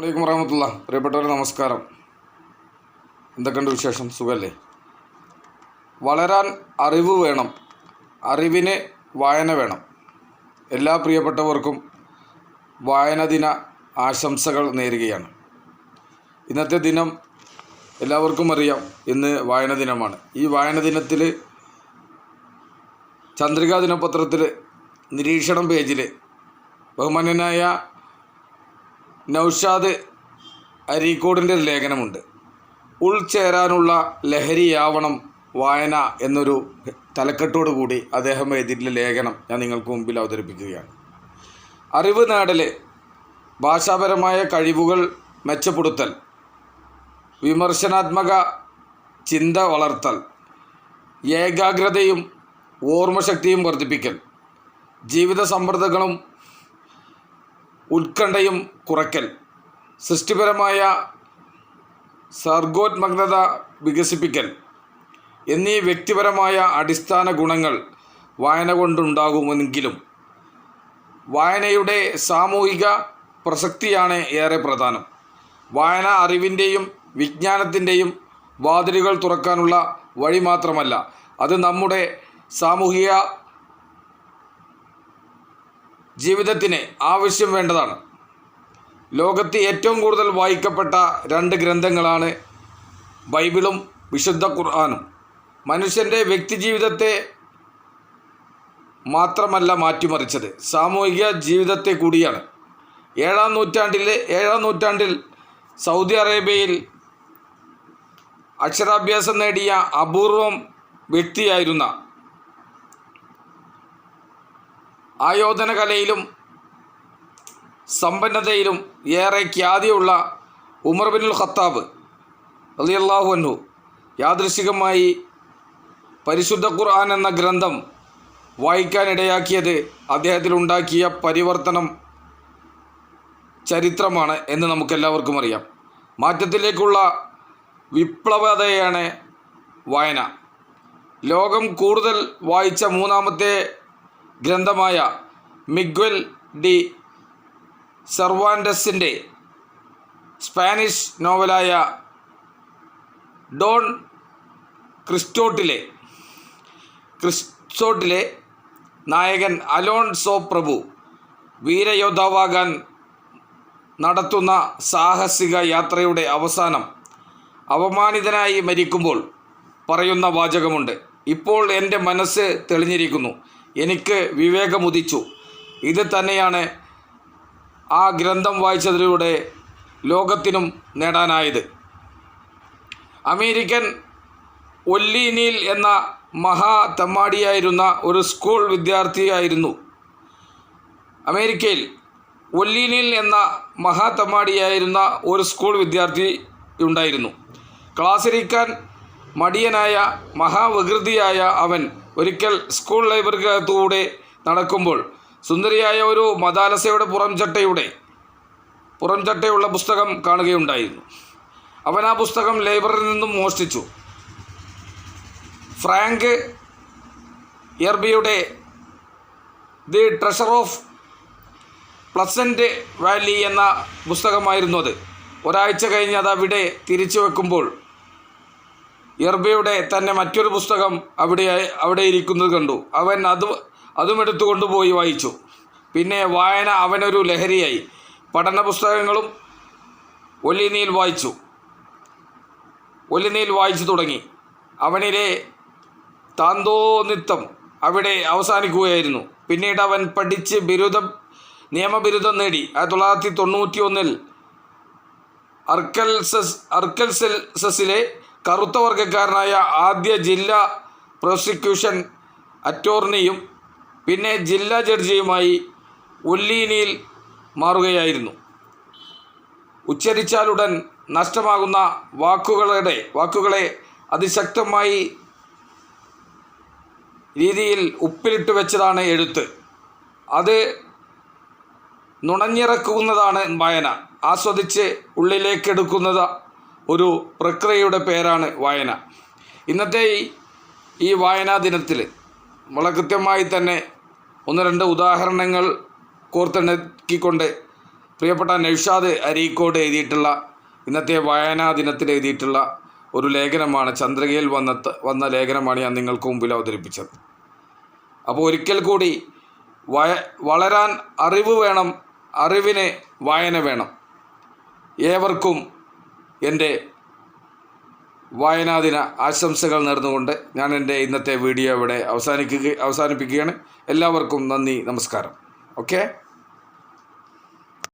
വലൈക്കും വറഹമത്തുള്ള. പ്രിയപ്പെട്ടവരെ നമസ്കാരം. എന്തൊക്കെയുണ്ട് വിശേഷം? സുഖമല്ലേ വളരാൻ അറിവ് വേണം. അറിവിന് വായന വേണം. എല്ലാ പ്രിയപ്പെട്ടവർക്കും വായന ദിന ആശംസകൾ നേരുകയാണ്. ഇന്നത്തെ ദിനം എല്ലാവർക്കും അറിയാം ഇന്ന് വായന ദിനമാണ് ഈ വായന ദിനത്തിൽ ചന്ദ്രികാ ദിനപത്രത്തിൽ നിരീക്ഷണം പേജിൽ ബഹുമാന്യനായ നൗഷാദ് അരീക്കോടിന്റെ ഒരു ലേഖനമുണ്ട് ഉൾചേരാനുള്ള ലഹരിയാവണം വായന എന്നൊരു തലക്കെട്ടോടു കൂടി അദ്ദേഹം എഴുതിയിട്ടുള്ള ലേഖനം ഞാൻ നിങ്ങൾക്ക് മുമ്പിൽ അവതരിപ്പിക്കുകയാണ്. അറിവ് നേടൽ ഭാഷാപരമായ കഴിവുകൾ മെച്ചപ്പെടുത്തൽ വിമർശനാത്മക ചിന്ത വളർത്തൽ ഏകാഗ്രതയും ഓർമ്മശക്തിയും വർദ്ധിപ്പിക്കൽ ജീവിത സമ്മർദ്ദങ്ങളും ഉത്കണ്ഠയും കുറയ്ക്കൽ. സൃഷ്ടിപരമായ സർഗോത്മഗ്നത വികസിപ്പിക്കൽ എന്നീ വ്യക്തിപരമായ അടിസ്ഥാന ഗുണങ്ങൾ വായന കൊണ്ടുണ്ടാകുമെങ്കിലും വായനയുടെ സാമൂഹിക പ്രസക്തിയാണ് ഏറെ പ്രധാനം. വായന അറിവിന്റെയും വിജ്ഞാനത്തിന്റെയും വാതിലുകൾ തുറക്കാനുള്ള വഴി മാത്രമല്ല അത് നമ്മുടെ സാമൂഹിക ജീവിതത്തിന് ആവശ്യം വേണ്ടതാണ്. ലോകത്ത് ഏറ്റവും കൂടുതൽ വായിക്കപ്പെട്ട രണ്ട് ഗ്രന്ഥങ്ങളാണ് ബൈബിളും വിശുദ്ധ ഖുർആാനും. മനുഷ്യന്റെ വ്യക്തിജീവിതത്തെ മാത്രമല്ല മാറ്റിമറിച്ചത്. സാമൂഹിക ജീവിതത്തെ കൂടിയാണ്. ഏഴാം നൂറ്റാണ്ടിൽ ഏഴാം നൂറ്റാണ്ടിൽ സൗദി അറേബ്യയിൽ അക്ഷരാഭ്യാസം നേടിയ അപൂർവം വ്യക്തിയായിരുന്ന ആയോധന കലയിലും സമ്പന്നതയിലും ഏറെ ഖ്യാതിയുള്ള ഉമർ ബിനുൽ ഖത്താബ് റളിയല്ലാഹു അൻഹു യാദൃശികമായി പരിശുദ്ധ ഖുർആൻ എന്ന ഗ്രന്ഥം വായിക്കാനിടയാക്കിയത് അദ്ദേഹത്തിലുണ്ടാക്കിയ പരിവർത്തനം ചരിത്രമാണ് എന്ന് നമുക്കെല്ലാവർക്കും അറിയാം. മാറ്റത്തിലേക്കുള്ള വിപ്ലവതയാണ് വായന. ലോകം കൂടുതൽ വായിച്ച മൂന്നാമത്തെ ഗ്രന്ഥമായ മിഗ്വൽ ഡി സെർവാൻഡസിന്റെ സ്പാനിഷ് നോവലായ ഡോൺ ക്രിസ്റ്റോട്ടിലെ ക്രിസ്റ്റോട്ടിലെ നായകൻ അലോൺസോ പ്രഭു വീരയോദ്ധാവാകാൻ നടത്തുന്ന സാഹസിക യാത്രയുടെ അവസാനം അവമാനിതനായി മരിക്കുമ്പോൾ പറയുന്ന വാചകമുണ്ട്. ഇപ്പോൾ എന്റെ മനസ്സ് തെളിഞ്ഞിരിക്കുന്നു. എനിക്ക് വിവേകമുദിച്ചു. ഇത് തന്നെയാണ് ആ ഗ്രന്ഥം വായിച്ചതിലൂടെ ലോകത്തിനും നേടാനായത്. അമേരിക്കൻ ഒല്ലീനിൽ എന്ന മഹാ തമ്മാടിയായിരുന്ന ഒരു സ്കൂൾ വിദ്യാർത്ഥിയായിരുന്നു. അമേരിക്കയിൽ ഒല്ലീനിൽ എന്ന മഹാ തമ്മാടിയായിരുന്ന ഒരു സ്കൂൾ വിദ്യാർത്ഥി ഉണ്ടായിരുന്നു. ക്ലാസ്സിരിക്കാൻ മടിയനായ മഹാവികൃതിയായ അവൻ ഒരിക്കൽ സ്കൂൾ ലൈബ്രറിക്കകത്തൂടെ നടക്കുമ്പോൾ സുന്ദരിയായ ഒരു മദാലസയുടെ പുറംചട്ടയുടെ പുറംചട്ടയുള്ള പുസ്തകം കാണുകയുണ്ടായിരുന്നു. അവൻ ആ പുസ്തകം ലൈബ്രറിയിൽ നിന്നും മോഷ്ടിച്ചു. Frank എർബിയുടെ the treasure of pleasant valley എന്ന പുസ്തകമായിരുന്നു അത്. ഒരാഴ്ച കഴിഞ്ഞ് അത് അവിടെ തിരിച്ചു വെക്കുമ്പോൾ എർബയുടെ തന്നെ മറ്റൊരു പുസ്തകം അവിടെ അവിടെ ഇരിക്കുന്നത് കണ്ടു. അവൻ അത് അതും എടുത്തു കൊണ്ടുപോയി വായിച്ചു. പിന്നെ വായന അവനൊരു ലഹരിയായി. പഠന പുസ്തകങ്ങളും ഒല്ലിനീൽ വായിച്ചു. ഒല്ലിനീൽ വായിച്ചു തുടങ്ങി. അവനിലെ താന്തോന്നിത്തം അവിടെ അവസാനിക്കുകയായിരുന്നു. പിന്നീട് അവൻ പഠിച്ച് ബിരുദം നിയമബിരുദം നേടി. ആയിരത്തി തൊള്ളായിരത്തി തൊണ്ണൂറ്റി ഒന്നിൽ അർക്കൽസസ് അർക്കൽസസിലെ കറുത്ത വർഗക്കാരനായ ആദ്യ ജില്ലാ പ്രോസിക്യൂഷൻ അറ്റോർണിയും പിന്നെ ജില്ലാ ജഡ്ജിയുമായി ഉല്ലീനിയിൽ മാറുകയായിരുന്നു. ഉച്ചരിച്ചാലുടൻ നഷ്ടമാകുന്ന വാക്കുകളുടെ വാക്കുകളെ അതിശക്തമായി രീതിയിൽ ഉപ്പിലിട്ട് വെച്ചതാണ് എഴുത്ത്. അത് നുണഞ്ഞിറക്കുന്നതാണ് വായന. ആസ്വദിച്ച് ഉള്ളിലേക്കെടുക്കുന്നത് ഒരു പ്രക്രിയയുടെ പേരാണ് വായന. ഇന്നത്തെ ഈ വായനാ ദിനത്തിൽ വളരെ കൃത്യമായി തന്നെ ഒന്ന് രണ്ട് ഉദാഹരണങ്ങൾ കോർത്തിണക്കിക്കൊണ്ട് പ്രിയപ്പെട്ട നൗഷാദ് അരീക്കോട് എഴുതിയിട്ടുള്ള ഇന്നത്തെ വായനാ ദിനത്തിൽ എഴുതിയിട്ടുള്ള ഒരു ലേഖനമാണ് ചന്ദ്രികയിൽ വന്ന വന്ന ലേഖനമാണ് ഞാൻ നിങ്ങൾക്ക് മുമ്പിൽ അവതരിപ്പിച്ചത്. അപ്പോൾ ഒരിക്കൽ കൂടി വയ വളരാൻ അറിവ് വേണം അറിവിന് വായന വേണം. ഏവർക്കും എന്റെ വായനാദിന ആശംസകൾ നേർന്നുകൊണ്ട് ഞാൻ എന്റെ ഇന്നത്തെ വീഡിയോ ഇവിടെ അവസാനിക്കുക അവസാനിപ്പിക്കുകയാണ്. എല്ലാവർക്കും നന്ദി നമസ്കാരം. ഓക്കെ?